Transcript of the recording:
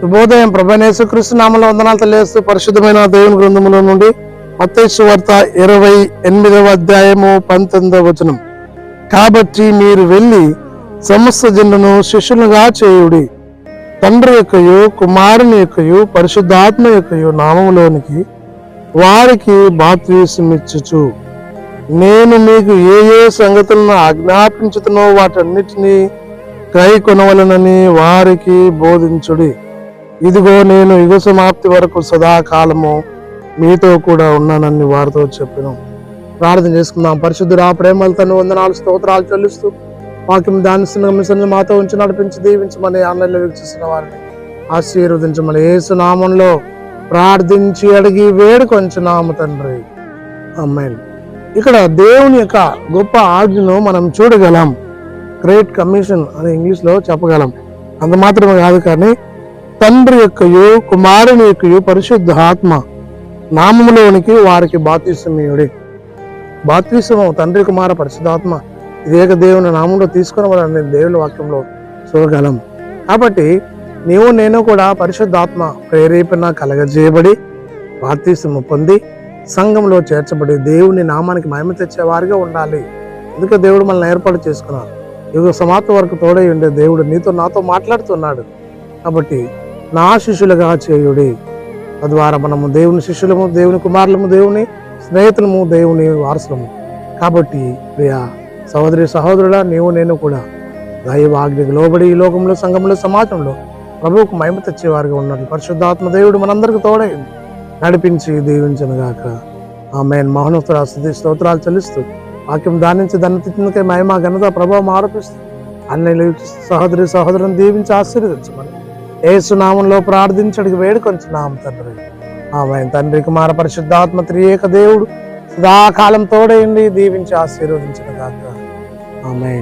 శుభోదయం ప్రభనేశ్వకృష్ణ నామంలో వందనాలు తెలియజేస్తూ పరిశుద్ధమైన దేవుని గ్రంథములో నుండి మత్తయి వార్త ఇరవై ఎనిమిదవ అధ్యాయము పంతొమ్మిదవ వచనం. కాబట్టి మీరు వెళ్ళి సమస్త జనులను శిష్యులుగా చేయుడి. తండ్రి యొక్కయు కుమారుని యొక్కయు పరిశుద్ధాత్మ యొక్కయు నామములోనికి వారికి బాప్తీసమిచ్చుచు నేను మీకు ఏ ఏ సంగతులను ఆజ్ఞాపించుతున్నో వాటన్నిటినీ కై కొనవలనని వారికి బోధించుడి. ఇదిగో నేను యుగ సమాప్తి వరకు సదాకాలము మీతో కూడా ఉన్నానని వారితో చెప్పిన. ప్రార్థన చేసుకుందాం. పరిశుద్ధురా ప్రేమలు తను వందనాలు స్తోత్రాలు చెల్లిస్తూ వాక్యం ధ్యానిస్తున్న మిషన్ మాతో ఉంచి నడిపించి దీవించమని ఆన్లైన్లో వీక్షిస్తున్న వారిని ఆశీర్వదించమని ఏసు నామంలో ప్రార్థించి అడిగి వేడుకొంచున్నాము తండ్రి. అమ్మాయిలు ఇక్కడ దేవుని యొక్క గొప్ప ఆజ్ఞను మనం చూడగలం. గ్రేట్ కమిషన్ అని ఇంగ్లీష్లో చెప్పగలం. అంత మాత్రమే కాదు కానీ తండ్రి యొక్కయు కుమారుని యొక్కయు పరిశుద్ధ ఆత్మ నామములోనికి వారికి బాత్సమీయుడి బాత్సము తండ్రి కుమార పరిశుద్ధాత్మ. ఇదేక దేవుని నామంలో తీసుకుని వాళ్ళని దేవుని వాక్యంలో చూడగలం. కాబట్టి నీవు నేను కూడా పరిశుద్ధాత్మ ప్రేరేపణ కలగజేయబడి బాప్తీసము పొంది సంఘంలో చేర్చబడి దేవుని నామానికి మహిమ తెచ్చేవారిగా ఉండాలి. అందుకే దేవుడు మనల్ని ఏర్పాటు చేసుకున్నాడు. యుగ సమాప్తి వరకు తోడై ఉండే దేవుడు నీతో నాతో మాట్లాడుతున్నాడు. కాబట్టి నా శిష్యులుగా చేయుడి. తద్వారా మనము దేవుని శిష్యులము దేవుని కుమారులము దేవుని స్నేహితులము దేవుని వారసులము. కాబట్టి ప్రియా సహోదరి సహోదరుడా నీవు నేను కూడా దైవ ఆజ్ఞకు లోబడి ఈ లోకంలో సంఘంలో సమాజంలో ప్రభువుకు మహిమ తెచ్చేవారిగా ఉన్నారు పరిశుద్ధాత్మ దేవుడు మనందరికి తోడై నడిపించి దీవించనుగాక ఆమె మహోన్నతుల స్థుతి స్తోత్రాలు చెల్లిస్తూ వాక్యం దానించి ధనతికే మహిమ ఘనత ప్రభావం ఆరోపిస్తూ అన్ని సహోదరి సహోదరుని దీవించి ఆశీర్వదించమని ఏసునామంలో ప్రార్థించడికి వేడుకొంచున్నాం తండ్రి. ఆమె తండ్రి కుమార పరిశుద్ధాత్మ త్రియేక దేవుడు సదాకాలం తోడైండి దీవించి ఆశీర్వదించిన కాక ఆమె